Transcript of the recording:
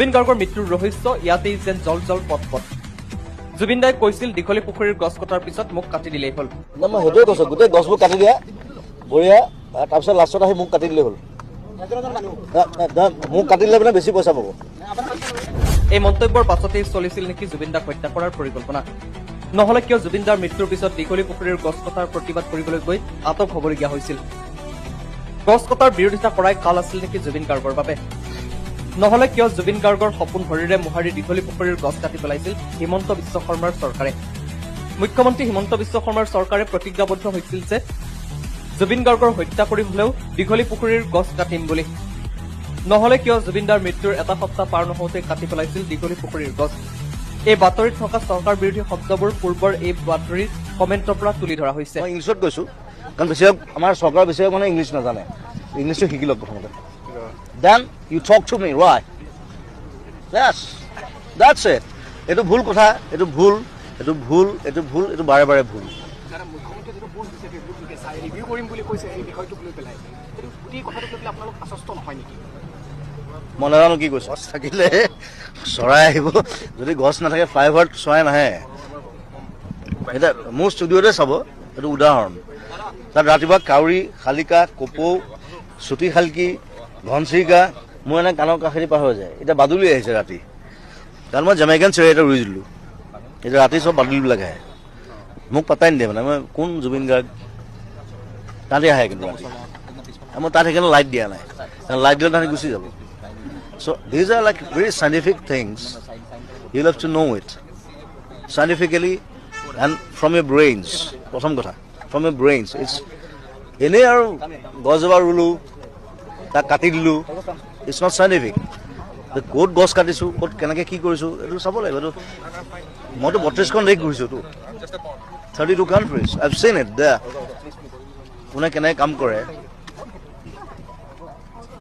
জুবিন গাৰ্গৰ মৃত্যুৰ ৰহস্য ইয়াতেই যেন জল জল পট পট জুবিন দাই কৈছিল দীঘলী পুখুৰীৰ গছ কটাৰ পিছত মোক কাটি দিলেই হ'ল। মই সেইটোৱে কৈছোঁ গোটেই গছবোৰ কাটি দিয়া বঢ়িয়া তাৰপিছত লাষ্টত আহি মোক কাটি দিলেই হ'ল। মোক কাটি দিলে মানে বেছি পইচা পাব। এই মন্তব্যৰ পাছতেই চলিছিল নেকি জুবিন দাক হত্যা কৰাৰ পৰিকল্পনা। নহলে কিয় জুবিন দাৰ মৃত্যুৰ পিছত দীঘলী পুখুৰীৰ গছ কটাৰ প্ৰতিবাদ কৰিবলৈ গৈ আটক হবলগীয়া হৈছিল? গছ কটাৰ বিৰোধিতা কৰাই কাল আছিল নেকি জুবিন গাৰ্গৰ বাবে? নহলে কিয় জুবিন গাৰ্গৰ সপোন ভৰিৰে মোহাৰি দীঘলী পুখুৰীৰ গছ কাটি পেলাইছিল হিমন্ত বিশ্ব শৰ্মাৰ চৰকাৰে? মুখ্যমন্ত্ৰী হিমন্ত বিশ্ব শৰ্মাৰ চৰকাৰে প্ৰতিজ্ঞাবদ্ধ হৈছিল যে জুবিন গাৰ্গৰ হত্যা কৰি হলেও দীঘলী পুখুৰীৰ গছ কাটিম বুলি। নহলে কিয় জুবিনদাৰ মৃত্যুৰ এটা সপ্তাহ পাৰ নহওঁতে কাটি পেলাইছিল দীঘলী পুখুৰীৰ গছ? এই বাতৰিত থকা চৰকাৰ বিৰোধী শব্দবোৰ পূৰ্বৰ এই বাতৰিৰ কমেণ্টৰ পৰা তুলি ধৰা হৈছে। ইংলিছত কৈছোঁ কাৰণ বেছিভাগ আমাৰ চৰকাৰ বেছিভাগ মানে ইংলিছ নাজানে। ইংলিছটো শিকি লওক প্ৰথমতে। Then you talk to me why yes that's it এইটো ভুল কথা এইটো ভুল এইটো ভুল এইটো ভুল এইটো বাৰে বাৰে ভুল দিছে মই নাজানো কি কৈছোঁ। গছ থাকিলে চৰাই আহিব। যদি গছ নাথাকে ফ্লাইঅভাৰত চৰাই নাহে। এতিয়া মোৰ ষ্টুডিঅ'তে চাব এইটো উদাহৰণ। তাত ৰাতিপুৱা কাউৰী শালিকা কপৌ চুটি শালকি ঘনচিৰিকা মোৰ এনে কাণৰ কাষেদি পাৰ হৈ যায়। এতিয়া বাদুলি আহিছে ৰাতি। কাৰণ মই জেমাইকান চেৰি এটা ৰুই দিলোঁ। এতিয়া ৰাতি চব বাদুলিবিলাক আহে। মোক পাত্তাই নিদিয়ে মানে। মই কোন জুবিন গাৰ্গ? তাহাঁতি আহে কিন্তু আৰু মই তাত সেইকাৰণে লাইট দিয়া নাই। লাইট দিলে তাহাঁতি গুচি যাব। So these are like very scientific things. You'll have to know it. Scientifically and from your brains. প্ৰথম কথা। From your brains. It's এনেই আৰু গছ এবাৰ ৰুলোঁ। তাক কাটি দিলোঁ। ইটছ নট চাইণ্টিফিক ক'ত গছ কাটিছোঁ ক'ত কেনেকৈ কি কৰিছোঁ এইটো চাব লাগিব। এইটো মইতো বত্ৰিছখন দেশ ঘূৰিছোঁতো thirty two countries I've seen it দে কোনে কেনেকৈ কাম কৰে।